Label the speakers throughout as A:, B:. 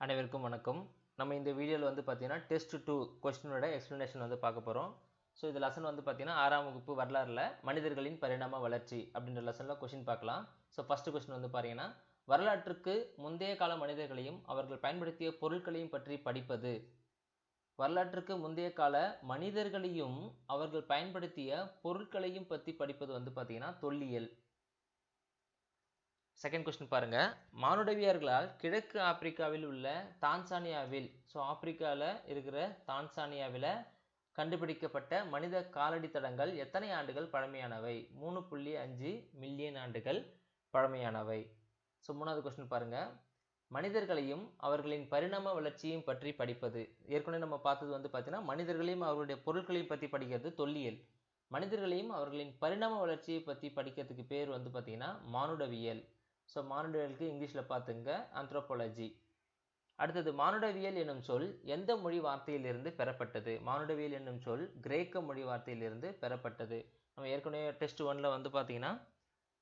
A: அனைவருக்கும் வணக்கம். நம்ம இந்த வீடியோவில் வந்து பார்த்தீங்கன்னா டெஸ்ட் டூ கொஸ்டினோட எக்ஸ்ப்ளனேஷன் வந்து பார்க்க போகிறோம் ஸோ இந்த லெசன் வந்து பார்த்தீங்கன்னா ஆறாம் வகுப்பு வரலாறுல மனிதர்களின் பரிணாம வளர்ச்சி அப்படின்ற லெசனில் கொஸ்டின் பார்க்கலாம். ஸோ ஃபஸ்ட்டு கொஸ்டின் வந்து பார்த்தீங்கன்னா வரலாற்றுக்கு முந்தைய கால மனிதர்களையும் அவர்கள் பயன்படுத்திய பொருட்களையும் பற்றி படிப்பது. வரலாற்றுக்கு முந்தைய கால மனிதர்களையும் அவர்கள் பயன்படுத்திய பொருட்களையும் பற்றி படிப்பது வந்து பார்த்தீங்கன்னா தொல்லியல். செகண்ட் கொஸ்டின் பாருங்கள் மானுடவியர்களால் கிழக்கு ஆப்பிரிக்காவில் உள்ள தான்சானியாவில் ஸோ ஆப்பிரிக்காவில் இருக்கிற தான்சானியாவில் கண்டுபிடிக்கப்பட்ட மனித காலடி தடங்கள் எத்தனை ஆண்டுகள் பழமையானவை? மூணு புள்ளி அஞ்சு மில்லியன் ஆண்டுகள் பழமையானவை. ஸோ மூணாவது கொஸ்டின் பாருங்கள் மனிதர்களையும் அவர்களின் பரிணாம வளர்ச்சியையும் பற்றி படிப்பது. ஏற்கனவே நம்ம பார்த்தது வந்து பார்த்தீங்கன்னா மனிதர்களையும் அவர்களுடைய பொருட்களையும் பற்றி படிக்கிறது தொல்லியல். மனிதர்களையும் அவர்களின் பரிணாம வளர்ச்சியை பற்றி படிக்கிறதுக்கு பேர் வந்து பார்த்தீங்கன்னா மானுடவியல். ஸோ மானுடவியலுக்கு இங்கிலீஷில் பார்த்துங்க ஆந்த்ரோபாலஜி அடுத்தது மானுடவியல் என்னும் சொல் எந்த மொழி வார்த்தையிலிருந்து பெறப்பட்டது? மானுடவியல் என்னும் சொல் கிரேக்க மொழி வார்த்தையிலிருந்து பெறப்பட்டது. நம்ம ஏற்கனவே டெஸ்ட் ஒனில் வந்து பார்த்தீங்கன்னா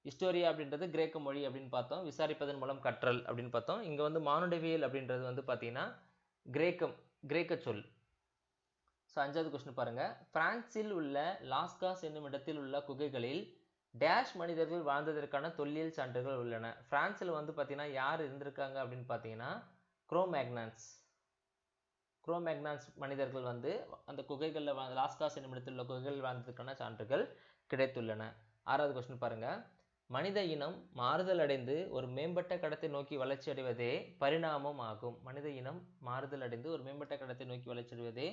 A: ஹிஸ்டோரியா அப்படின்றது கிரேக்க மொழி அப்படின்னு பார்த்தோம். விசாரிப்பதன் மூலம் கற்றல் அப்படின்னு பார்த்தோம். இங்கே வந்து மானுடவியல் அப்படின்றது வந்து பார்த்தீங்கன்னா கிரேக்கம் கிரேக்க சொல். ஸோ அஞ்சாவது கொஸ்டின் பாருங்கள் பிரான்சில் உள்ள லாஸ்காஸ் என்னும் இடத்தில் உள்ள குகைகளில் டேஷ் மனிதர்கள் வாழ்ந்ததற்கான தொல்லியல் சான்றுகள் உள்ளன. பிரான்சில் வந்து பார்த்தீங்கன்னா யார் இருந்திருக்காங்க அப்படின்னு பார்த்தீங்கன்னா குரோமேக்னான்ஸ் குரோமேக்னான்ஸ் மனிதர்கள் வந்து அந்த குகைகளில் வாழ்ந்த லாஸ்காஸ் என்னும் உள்ள குகைகள் வாழ்ந்ததற்கான சான்றுகள் கிடைத்துள்ளன. ஆறாவது கொஸ்டின் பாருங்கள் மனித இனம் மாறுதல் அடைந்து ஒரு மேம்பட்ட கடத்தை நோக்கி வளர்ச்சி அடைவதே பரிணாமம் ஆகும். மனித இனம் மாறுதல் அடைந்து ஒரு மேம்பட்ட கடத்தை நோக்கி வளர்ச்சி அடைவதே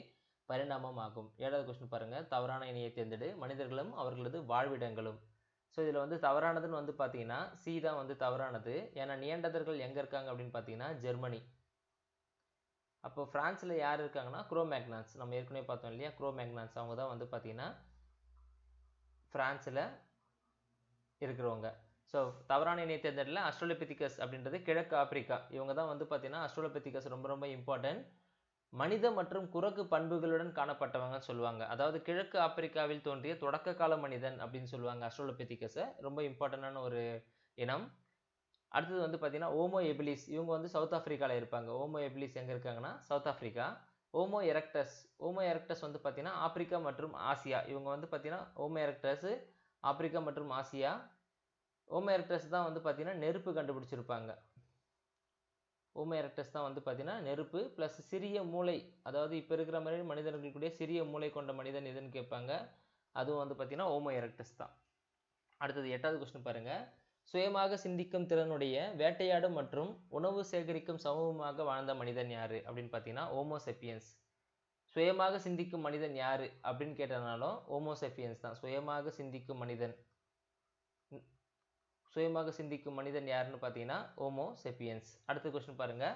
A: பரிணாமம் ஆகும். ஏழாவது கொஸ்டின் பாருங்கள் தவறான இணையை தேர்ந்தெடு. மனிதர்களும் அவர்களது வாழ்விடங்களும். ஸோ இதில் வந்து தவறானதுன்னு வந்து பார்த்தீங்கன்னா சி தான் வந்து தவறானது. ஏன்னா நியண்டதர்கள் எங்கே இருக்காங்க அப்படின்னு பார்த்தீங்கன்னா ஜெர்மனி. அப்போ ஃப்ரான்ஸில் யார் இருக்காங்கன்னா குரோமேக்னான்ஸ். நம்ம ஏற்கனவே பார்த்தோம் இல்லையா குரோமேக்னான்ஸ். அவங்க தான் வந்து பார்த்தீங்கன்னா ஃப்ரான்ஸில் இருக்கிறவங்க. ஸோ தவறான இணைய தேர்ந்தெடுல அஸ்ட்ரோலோபெத்திகஸ் அப்படின்றது கிழக்கு ஆப்பிரிக்கா. இவங்க தான் வந்து பார்த்தீங்கன்னா அஸ்ட்ரோலோபெத்திகஸ் ரொம்ப ரொம்ப இம்பார்ட்டன்ட் மனித மற்றும் குரங்கு பண்புகளுடன் காணப்பட்டவங்க சொல்லுவாங்க. அதாவது கிழக்கு ஆப்பிரிக்காவில் தோன்றிய தொடக்க கால மனிதன் அப்படின்னு சொல்லுவாங்க அஸ்ட்ரோலோபெத்திகஸை. ரொம்ப இம்பார்ட்டண்டான ஒரு இனம். அடுத்தது வந்து பார்த்தீங்கன்னா ஓமோ எபிலிஸ். இவங்க வந்து சவுத் ஆஃப்ரிக்காவில் இருப்பாங்க. ஓமோ எபிலிஸ் எங்கே இருக்காங்கன்னா South Africa homo erectus. Homo erectus வந்து பார்த்தீங்கன்னா ஆப்பிரிக்கா மற்றும் ஆசியா. இவங்க வந்து பார்த்தீங்கன்னா ஓமோ எரக்டஸ் ஆப்பிரிக்கா மற்றும் ஆசியா. ஓமோ எரக்டஸ் தான் வந்து பார்த்தீங்கன்னா நெருப்பு கண்டுபிடிச்சிருப்பாங்க. ஓமேரக்டஸ் தான் வந்து பார்த்தீங்கன்னா நெருப்பு ப்ளஸ் சிறிய மூளை. அதாவது இப்போ இருக்கிற மாதிரி மனிதர்களுக்குடைய சிறிய மூளை கொண்ட மனிதன் எதுன்னு கேட்பாங்க. அதுவும் வந்து பார்த்தீங்கன்னா ஓமோ எரக்டஸ் தான். அடுத்தது எட்டாவது கொஸ்டின் பாருங்கள் சுயமாக சிந்திக்கும் திறனுடைய வேட்டையாடும் மற்றும் உணவு சேகரிக்கும் சமூகமாக வாழ்ந்த மனிதன் யார்? அப்படின்னு பார்த்தீங்கன்னா ஓமோசெப்பியன்ஸ் சுயமாக சிந்திக்கும் மனிதன் யார்? அப்படின்னு கேட்டனாலும் ஓமோசெப்பியன்ஸ் தான். சுயமாக சிந்திக்கும் மனிதன். சுயமாக சிந்திக்கும் மனிதன் யாருன்னு பார்த்தீங்கன்னா ஓமோ செப்பியன்ஸ் அடுத்த கொஸ்டின் பாருங்க.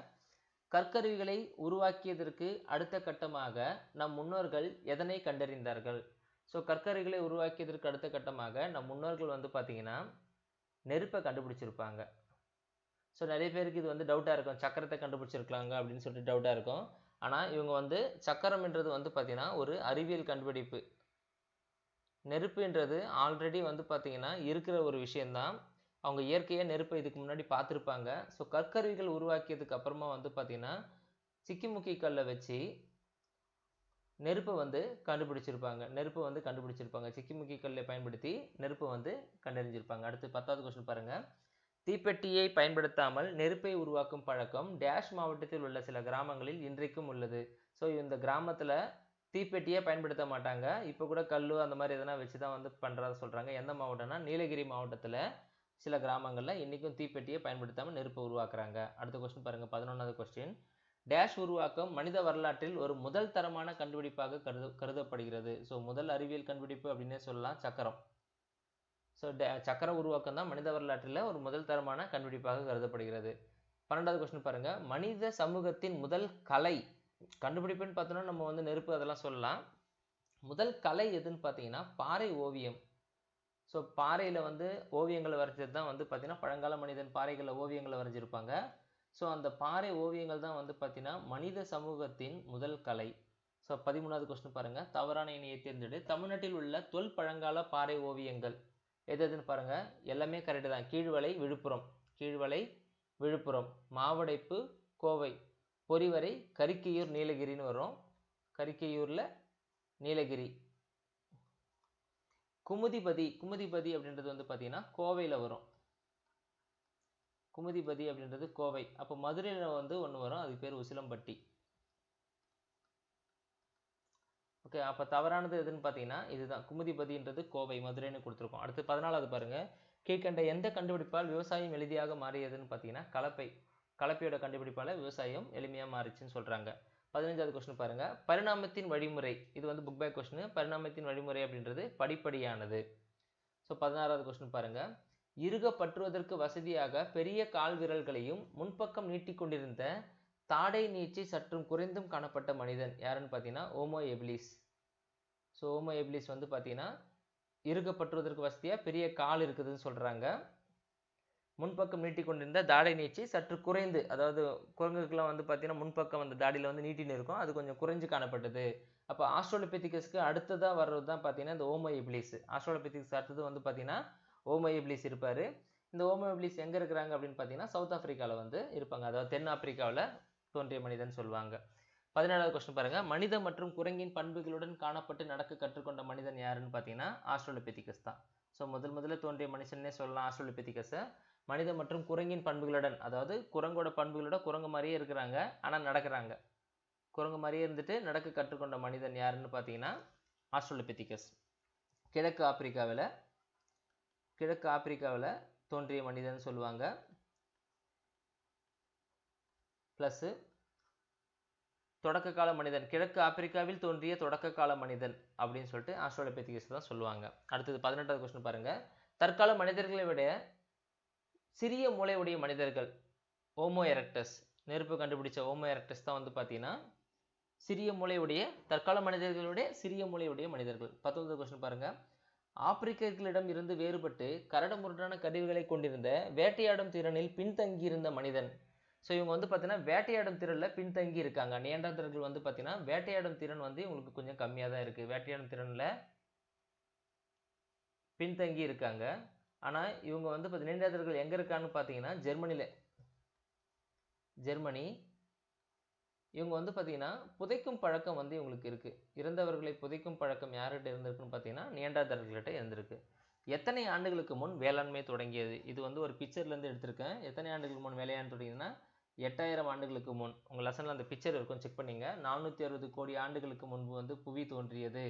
A: கற்கருவிகளை உருவாக்கியதற்கு அடுத்த கட்டமாக நம் முன்னோர்கள் எதனை கண்டறிந்தார்கள்? ஸோ கற்கருவிகளை உருவாக்கியதற்கு அடுத்த கட்டமாக நம் முன்னோர்கள் வந்து பார்த்தீங்கன்னா நெருப்பை கண்டுபிடிச்சிருப்பாங்க. ஸோ நிறைய பேருக்கு இது வந்து டவுட்டாக இருக்கும். சக்கரத்தை கண்டுபிடிச்சிருக்கலாங்க அப்படின்னு சொல்லிட்டு டவுட்டாக இருக்கும். ஆனால் இவங்க வந்து சக்கரம்ன்றது வந்து பார்த்தீங்கன்னா ஒரு அறிவியல் கண்டுபிடிப்பு. நெருப்புன்றது ஆல்ரெடி வந்து பார்த்தீங்கன்னா இருக்கிற ஒரு விஷயந்தான் அவங்க இயற்கையாக நெருப்பை இதுக்கு முன்னாடி பார்த்துருப்பாங்க. ஸோ கற்கருவிகள் உருவாக்கியதுக்கு அப்புறமா வந்து பார்த்தீங்கன்னா சிக்கிமுக்கி கல்லை வச்சு நெருப்பை வந்து கண்டுபிடிச்சிருப்பாங்க. நெருப்பை வந்து கண்டுபிடிச்சிருப்பாங்க. சிக்கிமுக்கி கல்லை பயன்படுத்தி நெருப்பை வந்து கண்டறிஞ்சிருப்பாங்க. அடுத்து பத்தாவது கொஸ்டின் பாருங்கள் தீப்பெட்டியை பயன்படுத்தாமல் நெருப்பை உருவாக்கும் பழக்கம் டேஷ் மாவட்டத்தில் உள்ள சில கிராமங்களில் இன்றைக்கும் உள்ளது. ஸோ இந்த கிராமத்தில் தீப்பெட்டியே பயன்படுத்த மாட்டாங்க. இப்போ கூட கல் அந்த மாதிரி எதனா வச்சு தான் வந்து பண்ணுறதா சொல்கிறாங்க எந்த மாவட்டம்னா நீலகிரி மாவட்டத்தில் சில கிராமங்களில் இன்றைக்கும் தீப்பெட்டியை பயன்படுத்தாமல் நெருப்பை உருவாக்குறாங்க. அடுத்த கொஸ்டின் பாருங்கள் பதினொன்றாவது கொஸ்டின் டேஷ் உருவாக்கம் மனித வரலாற்றில் ஒரு முதல் தரமான கண்டுபிடிப்பாக கருத கருதப்படுகிறது. ஸோ முதல் அறிவியல் கண்டுபிடிப்பு அப்படின்னே சொல்லலாம் சக்கரம். ஸோ டே சக்கர உருவாக்கம் தான் மனித வரலாற்றில் ஒரு முதல் தரமான கண்டுபிடிப்பாக கருதப்படுகிறது. பன்னெண்டாவது கொஸ்டின் பாருங்கள் மனித சமூகத்தின் முதல் கலை கண்டுபிடிப்புன்னு பார்த்தோன்னா நம்ம வந்து நெருப்பு அதெல்லாம் சொல்லலாம். முதல் கலை எதுன்னு பார்த்தீங்கன்னா பாறை ஓவியம். ஸோ பாறையில் வந்து ஓவியங்களை வரைஞ்சது தான் வந்து பார்த்தீங்கன்னா பழங்கால மனிதன் பாறைகளில் ஓவியங்களை வரைஞ்சிருப்பாங்க. ஸோ அந்த பாறை ஓவியங்கள் தான் வந்து பார்த்தீங்கன்னா மனித சமூகத்தின் முதல் கலை. ஸோ பதிமூணாவது கொஸ்டின் பாருங்கள் தவறான இணையை தேர்ந்தெடு. தமிழ்நாட்டில் உள்ள தொல் பழங்கால பாறை ஓவியங்கள் எது எதுன்னு பாருங்கள் எல்லாமே கரெக்டு தான். கீழ்வலை விழுப்புரம். கீழ்வலை விழுப்புரம். மாவடைப்பு கோவை. பொறிவரை கரிக்கையூர் நீலகிரின்னு வரும். கரிக்கையூரில் நீலகிரி. குமுதிபதி குமுதிபதி அப்படின்றது வந்து பார்த்தீங்கன்னா கோவையில் வரும். குமுதிபதி அப்படின்றது கோவை. அப்போ மதுரையில் வந்து ஒன்று வரும் அதுக்கு பேர் உசிலம்பட்டி. ஓகே அப்போ தவறானது எதுன்னு பார்த்தீங்கன்னா இதுதான். குமுதிபதின்றது கோவை மதுரைன்னு கொடுத்துருக்கோம். அடுத்து பதினாலாவது பாருங்க. கீழ்கண்ட எந்த கண்டுபிடிப்பால் விவசாயம் எளிதியாக மாறியதுன்னு பார்த்தீங்கன்னா கலப்பை. கலப்பையோட கண்டுபிடிப்பால் விவசாயம் எளிமையாக மாறிச்சுன்னு சொல்கிறாங்க பதினஞ்சாவது கொஸ்டின் பாருங்க. பரிணாமத்தின் வழிமுறை. இது வந்து புக் பேக் கொஸ்டின் பரிணாமத்தின் வழிமுறை அப்படின்றது படிப்படியானது. ஸோ பதினாறாவது கொஸ்டின் பாருங்க. இருக பற்றுவதற்கு வசதியாக பெரிய கால் விரல்களையும் முன்பக்கம் நீட்டிக்கொண்டிருந்த தாடை நீச்சி சற்றும் குறைந்தும் காணப்பட்ட மனிதன் யாருன்னு பார்த்தீங்கன்னா ஓமோ எபிலிஸ் ஸோ ஓமோ எபிலிஸ் வந்து பார்த்தீங்கன்னா இறுக பற்றுவதற்கு வசதியாக பெரிய கால் இருக்குதுன்னு சொல்கிறாங்க முன்பக்கம் நீட்டிக்கொண்டிருந்த தாடை நீச்சி சற்று குறைந்து அதாவது குரங்குக்கெல்லாம் வந்து பார்த்தீங்கன்னா முன்பக்கம் அந்த தாடியில் வந்து நீட்டின்னு இருக்கும். அது கொஞ்சம் குறைஞ்சு காணப்பட்டது. அப்போ ஆஸ்ட்ரோலோபெத்திகஸ்க்கு அடுத்ததாக வர்றது தான் பார்த்தீங்கன்னா இந்த ஓமோ எபிலிஸ் ஆஸ்ட்ரோலோபெத்திகஸ் அடுத்தது வந்து பார்த்தீங்கன்னா ஓமோ இப்ளீஸ் இருப்பார். இந்த ஓமோ இப்ளீஸ் எங்கே இருக்கிறாங்க அப்படின்னு பார்த்தீங்கன்னா சவுத் ஆஃப்ரிக்காவில் வந்து இருப்பாங்க. அதாவது தென் ஆப்பிரிக்காவில் தோன்றிய மனிதன் சொல்லுவாங்க. பதினேழாவது கொஸ்டின் பாருங்க. மனித மற்றும் குரங்கின் பண்புகளுடன் காணப்பட்டு நடக்க கற்றுக்கொண்ட மனிதன் யாருன்னு பார்த்தீங்கன்னா ஆஸ்ட்ரோலோபெத்திகஸ் தான். ஸோ முதல் முதல்ல தோன்றிய மனுஷன்னே சொல்லலாம் ஆஸ்ட்ரோலோபெத்திகஸை. மனித மற்றும் குரங்கின் பண்புகளுடன் அதாவது குரங்கோட பண்புகளோட குரங்கு மாதிரியே இருக்கிறாங்க. ஆனால் நடக்கிறாங்க. குரங்கு மாதிரியே இருந்துட்டு நடக்க கற்றுக்கொண்ட மனிதன் யாருன்னு பார்த்தீங்கன்னா ஆஸ்ட்ரோலோபெத்திகஸ் கிழக்கு ஆப்பிரிக்காவில் கிழக்கு ஆப்பிரிக்காவில் தோன்றிய மனிதன் சொல்லுவாங்க. ப்ளஸ்ஸு தொடக்க கால மனிதன் கிழக்கு ஆப்பிரிக்காவில் தோன்றிய தொடக்க கால மனிதன் அப்படின்னு சொல்லிட்டு ஆஸ்ட்ரோலோபெத்திகஸ் தான் சொல்லுவாங்க. அடுத்தது பதினெட்டாவது கொஸ்டின் பாருங்கள் தற்கால மனிதர்களை விட சிறிய மூளையுடைய மனிதர்கள் ஓமோ எரக்டஸ் நெருப்பு கண்டுபிடிச்ச ஓமோ எரக்டஸ் தான் வந்து பார்த்தீங்கன்னா சிறிய மூளையுடைய தற்கால மனிதர்களுடைய சிறிய மூளையுடைய மனிதர்கள். பத்தொன்பது கொஸ்டின் பாருங்க. ஆப்பிரிக்கர்களிடம் இருந்து வேறுபட்டு கரடமுரடான கருவிகளை கொண்டிருந்த வேட்டையாடும் திறனில் பின்தங்கியிருந்த மனிதன். ஸோ இவங்க வந்து பார்த்தீங்கன்னா வேட்டையாடும் திறனில் பின்தங்கி இருக்காங்க. நியண்டர்தர்கள் வந்து பார்த்தீங்கன்னா வேட்டையாடும் திறன் வந்து இவங்களுக்கு கொஞ்சம் கம்மியாக தான் இருக்குது வேட்டையாடும் திறனில் பின்தங்கி இருக்காங்க. ஆனால் இவங்க வந்து இப்போ நியண்டர்தர்கள் எங்கே இருக்கான்னு பார்த்தீங்கன்னா ஜெர்மனியில் ஜெர்மனி. இவங்க வந்து பார்த்தீங்கன்னா புதைக்கும் பழக்கம் வந்து இவங்களுக்கு இருக்குது இறந்தவர்களை புதைக்கும் பழக்கம் யார்கிட்ட இருந்திருக்குன்னு பார்த்தீங்கன்னா நியண்டாதர்கள்கிட்ட இருந்திருக்கு. எத்தனை ஆண்டுகளுக்கு முன் வேளாண்மை தொடங்கியது? இது வந்து ஒரு பிக்சர்லேருந்து எடுத்திருக்கேன். எத்தனை ஆண்டுகளுக்கு முன் வேலையாண் தொடங்கியதுன்னா எட்டாயிரம் ஆண்டுகளுக்கு முன். உங்கள் லெசனில் அந்த பிக்சர் இருக்கும். செக் பண்ணிங்க. நானூற்றி அறுபது கோடி ஆண்டுகளுக்கு முன்பு வந்து புவி தோன்றியது.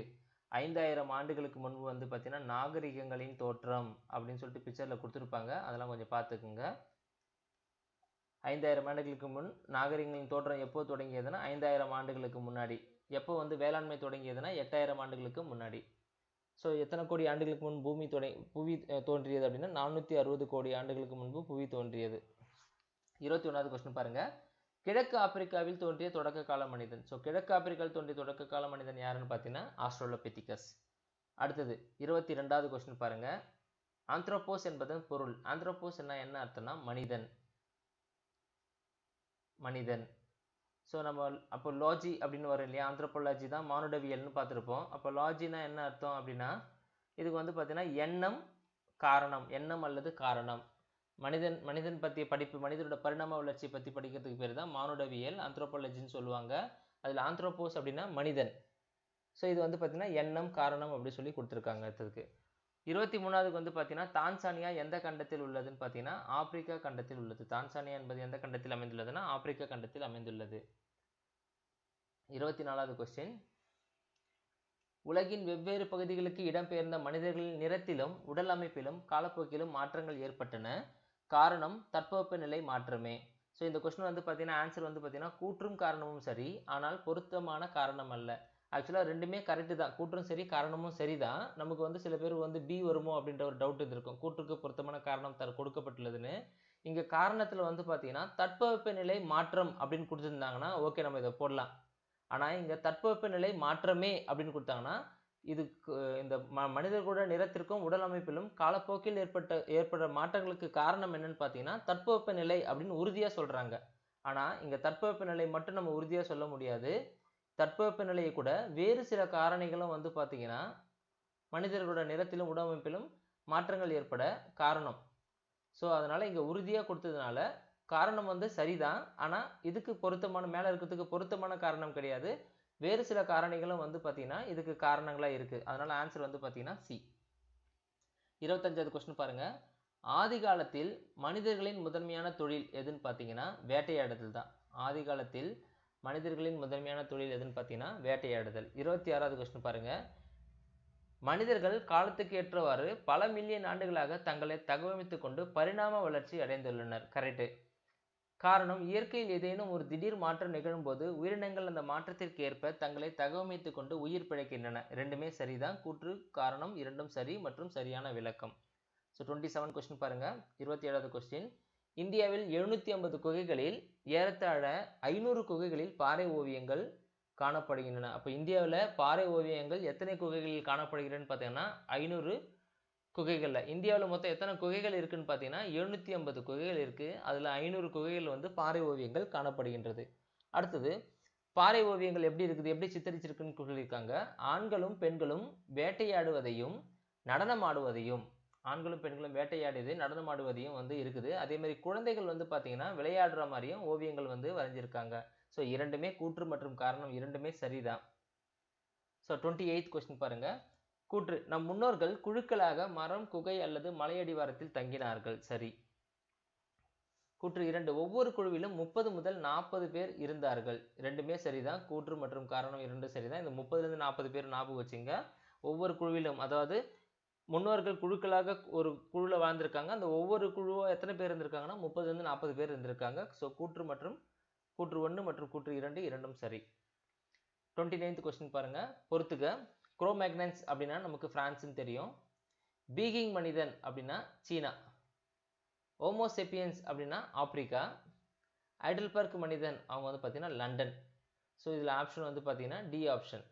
A: ஐந்தாயிரம் ஆண்டுகளுக்கு முன்பு வந்து பார்த்தீங்கன்னா நாகரிகங்களின் தோற்றம் அப்படின்னு சொல்லிட்டு பிக்சரில் கொடுத்துருப்பாங்க. அதெல்லாம் கொஞ்சம் பார்த்துக்குங்க. ஐந்தாயிரம் ஆண்டுகளுக்கு முன் நாகரிகங்களின் தோற்றம் எப்போ தொடங்கியதுன்னா ஐந்தாயிரம் ஆண்டுகளுக்கு முன்னாடி. எப்போ வந்து வேளாண்மை தொடங்கியதுன்னா எட்டாயிரம் ஆண்டுகளுக்கு முன்னாடி. ஸோ எத்தனை கோடி ஆண்டுகளுக்கு முன் பூமி தொடை புவி தோன்றியது அப்படின்னா நானூற்றி அறுபது கோடி ஆண்டுகளுக்கு முன்பு புவி தோன்றியது. இருபத்தி ஒன்றாவது கொஸ்டின் பாருங்கள் கிழக்கு ஆப்பிரிக்காவில் தோன்றிய தொடக்க கால மனிதன். ஸோ கிழக்கு ஆப்பிரிக்காவில் தோன்றிய தொடக்க கால மனிதன் யாருன்னு பார்த்தீங்கன்னா ஆஸ்ட்ரோலோபெத்திகஸ் அடுத்தது இருபத்தி ரெண்டாவது கொஸ்டின் பாருங்க. ஆந்த்ரோபோஸ் என்பதன் பொருள். ஆந்த்ரோபோஸ் என்ன என்ன அர்த்தம்னா மனிதன். மனிதன். ஸோ நம்ம அப்போ லாஜி அப்படின்னு வரும் இல்லையா? ஆந்த்ரோபாலஜி தான் மானுடவியல்னு பார்த்துருப்போம். அப்போ லாஜினா என்ன அர்த்தம் அப்படின்னா இதுக்கு வந்து பார்த்தீங்கன்னா எண்ணம் காரணம். எண்ணம் அல்லது காரணம். மனிதன் மனிதன் பற்றிய படிப்பு மனிதனோட பரிணாம வளர்ச்சி பற்றி படிக்கிறதுக்கு பேர் தான் மானுடவியல் ஆந்த்ரோபாலஜின்னு சொல்லுவாங்க. அதில் ஆந்த்ரோபோஸ் அப்படின்னா மனிதன். ஸோ இது வந்து பார்த்திங்கன்னா எண்ணம் காரணம் அப்படின்னு சொல்லி கொடுத்துருக்காங்க அடுத்ததுக்கு. இருபத்தி மூணாவதுக்கு வந்து பார்த்தீங்கன்னா தான்சானியா எந்த கண்டத்தில் உள்ளதுன்னு பார்த்தீங்கன்னா ஆப்பிரிக்கா கண்டத்தில் உள்ளது. தான்சானியா என்பது எந்த கண்டத்தில் அமைந்துள்ளதுன்னா ஆப்பிரிக்கா கண்டத்தில் அமைந்துள்ளது. இருபத்தி நாலாவது கொஸ்டின் உலகின் வெவ்வேறு பகுதிகளுக்கு இடம்பெயர்ந்த மனிதர்களின் நிறத்திலும் உடல் அமைப்பிலும் காலப்போக்கிலும் மாற்றங்கள் ஏற்பட்டன. காரணம் தட்பவெப்பநிலை மாற்றமே. ஸோ இந்த கொஸ்டின் வந்து பார்த்தீங்கன்னா ஆன்சர் வந்து பார்த்தீங்கன்னா கூற்றும் காரணமும் சரி ஆனால் பொருத்தமான காரணம் அல்ல. ஆக்சுவலாக ரெண்டுமே கரெக்டு தான். கூற்றும் சரி காரணமும் சரி தான். நமக்கு வந்து சில பேர் வந்து பி வருமோ அப்படின்ற ஒரு டவுட் இருந்திருக்கும் கூற்றுக்கு பொருத்தமான காரணம் தர கொடுக்கப்பட்டுள்ளதுன்னு. இங்கே காரணத்தில் வந்து பார்த்தீங்கன்னா தட்பவெப்பநிலை மாற்றம் அப்படின்னு கொடுத்துருந்தாங்கன்னா ஓகே நம்ம இதை போடலாம். ஆனால் இங்கே தட்பவெப்பநிலை மாற்றமே அப்படின்னு கொடுத்தாங்கன்னா இதுக்கு இந்த ம மனிதர்களோட நிறத்திற்கும் உடல் அமைப்பிலும் காலப்போக்கில் ஏற்பட்ட ஏற்படுற மாற்றங்களுக்கு காரணம் என்னன்னு பார்த்தீங்கன்னா தட்பவெப்ப நிலை அப்படின்னு உறுதியாக சொல்கிறாங்க ஆனால் இங்கே தட்பவெப்ப நிலை மட்டும் நம்ம உறுதியாக சொல்ல முடியாது. தட்பவெப்ப நிலையை கூட வேறு சில காரணிகளும் வந்து பார்த்தீங்கன்னா மனிதர்களோட நிறத்திலும் உடலமைப்பிலும் மாற்றங்கள் ஏற்பட காரணம். ஸோ அதனால் இங்கே உறுதியாக கொடுத்ததுனால காரணம் வந்து சரிதான். ஆனால் இதுக்கு பொருத்தமான மேலே இருக்கிறதுக்கு பொருத்தமான காரணம் கிடையாது. வேறு சில காரணிகளும் வந்து பார்த்தீங்கன்னா இதுக்கு காரணங்களாக இருக்குது அதனால் ஆன்சர் வந்து பார்த்தீங்கன்னா சி இருபத்தஞ்சாவது கொஸ்டின் பாருங்கள் ஆதி காலத்தில் மனிதர்களின் முதன்மையான தொழில் எதுன்னு பார்த்தீங்கன்னா வேட்டையாடுதல் தான். ஆதி காலத்தில் மனிதர்களின் முதன்மையான தொழில் எதுன்னு பார்த்தீங்கன்னா வேட்டையாடுதல். இருபத்தி ஆறாவது கொஸ்டின் பாருங்கள் மனிதர்கள் காலத்துக்கு ஏற்றவாறு பல மில்லியன் ஆண்டுகளாக தங்களை தகவமைத்து கொண்டு பரிணாம வளர்ச்சி அடைந்துள்ளனர். கரெக்டு காரணம் இயற்கையில் ஏதேனும் ஒரு திடீர் மாற்றம் நிகழும்போது உயிரினங்கள் அந்த மாற்றத்திற்கு ஏற்ப தங்களை தகவமைத்துக் கொண்டு உயிர் பிழைக்கின்றன. ரெண்டுமே சரிதான். கூற்று காரணம் இரண்டும் சரி மற்றும் சரியான விளக்கம். ஸோ டுவெண்ட்டி செவன் கொஸ்டின் பாருங்க. இருபத்தி ஏழாவது கொஸ்டின் இந்தியாவில் எழுநூத்தி ஐம்பது குகைகளில் ஏறத்தாழ ஐநூறு குகைகளில் பாறை ஓவியங்கள் காணப்படுகின்றன. அப்போ இந்தியாவில் பாறை ஓவியங்கள் எத்தனை குகைகளில் காணப்படுகிறன்னு பார்த்தீங்கன்னா ஐநூறு குகைகளில். இந்தியாவில் மொத்தம் எத்தனை குகைகள் இருக்குன்னு பார்த்தீங்கன்னா எழுநூற்றி ஐம்பது குகைகள் இருக்குது அதில் ஐநூறு குகைகள் வந்து பாறை ஓவியங்கள் காணப்படுகின்றது. அடுத்தது பாறை ஓவியங்கள் எப்படி இருக்குது எப்படி சித்தரிச்சிருக்குன்னு சொல்லியிருக்காங்க. ஆண்களும் பெண்களும் வேட்டையாடுவதையும் நடனமாடுவதையும் ஆண்களும் பெண்களும் வேட்டையாடியது நடனமாடுவதையும் வந்து இருக்குது. அதே மாதிரி குழந்தைகள் வந்து பார்த்தீங்கன்னா விளையாடுற மாதிரியும் ஓவியங்கள் வந்து வரைஞ்சிருக்காங்க. ஸோ இரண்டுமே கூற்று மற்றும் காரணம் இரண்டுமே சரிதான். ஸோ டுவெண்ட்டி எயித் கொஸ்டின் பாருங்கள் கூற்று. நம் முன்னோர்கள் குழுக்களாக மரம் குகை அல்லது மலையடிவாரத்தில் தங்கினார்கள். சரி. கூற்று இரண்டு. ஒவ்வொரு குழுவிலும் முப்பது முதல் நாற்பது பேர் இருந்தார்கள். ரெண்டுமே சரிதான். கூற்று மற்றும் காரணம் இரண்டும் சரிதான். இந்த முப்பதுலேருந்து நாற்பது பேர் ஞாபகம் வச்சுங்க. ஒவ்வொரு குழுவிலும் அதாவது முன்னோர்கள் குழுக்களாக ஒரு குழுவில் வாழ்ந்திருக்காங்க. அந்த ஒவ்வொரு குழுவாக எத்தனை பேர் இருந்திருக்காங்கன்னா முப்பதுலேருந்து நாற்பது பேர் இருந்திருக்காங்க. ஸோ கூற்று மற்றும் கூற்று ஒன்று மற்றும் கூற்று இரண்டு இரண்டும் சரி. டுவெண்ட்டி நைன்த் கொஸ்டின் பாருங்கள் பொறுத்துக்க குரோமேக்னன்ஸ் அப்படின்னா நமக்கு பிரான்ஸ்னு தெரியும். பீகிங் மனிதன் அப்படின்னா சீனா. ஓமோசெப்பியன்ஸ் அப்படின்னா ஆப்பிரிக்கா. ஐடல்பர்க் மனிதன் அவங்க வந்து பார்த்தீங்கன்னா லண்டன். ஸோ இதில் ஆப்ஷன் வந்து பார்த்தீங்கன்னா டி ஆப்ஷன்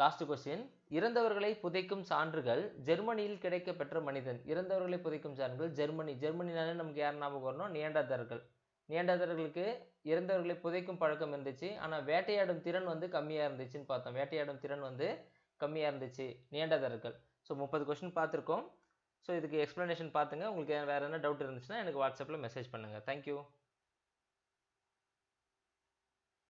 A: லாஸ்ட் கொஸ்டின் இறந்தவர்களை புதைக்கும் சான்றுகள் ஜெர்மனியில் கிடைக்கப்பெற்ற மனிதன். இறந்தவர்களை புதைக்கும் சான்றுகள் ஜெர்மனி. ஜெர்மனினாலே நமக்கு யார் ஞாபகம் வரணும்? நியண்டதர்கள் நியண்டதர்களுக்கு இறந்தவர்களை புதைக்கும் பழக்கம் இருந்துச்சு. ஆனால் வேட்டையாடும் திறன் வந்து கம்மியாக இருந்துச்சுன்னு பார்த்தோம். வேட்டையாடும் திறன் வந்து கம்மியாக இருந்துச்சு நியண்டதர்கள் ஸோ முப்பது கொஸ்டின் பார்த்துருக்கோம். ஸோ இதுக்கு எக்ஸ்ப்ளனேஷன் பார்த்துங்க. உங்களுக்கு வேறு என்ன டவுட் இருந்துச்சுன்னா எனக்கு வாட்ஸ்அப்பில் மெசேஜ் பண்ணுங்கள் தேங்க்யூ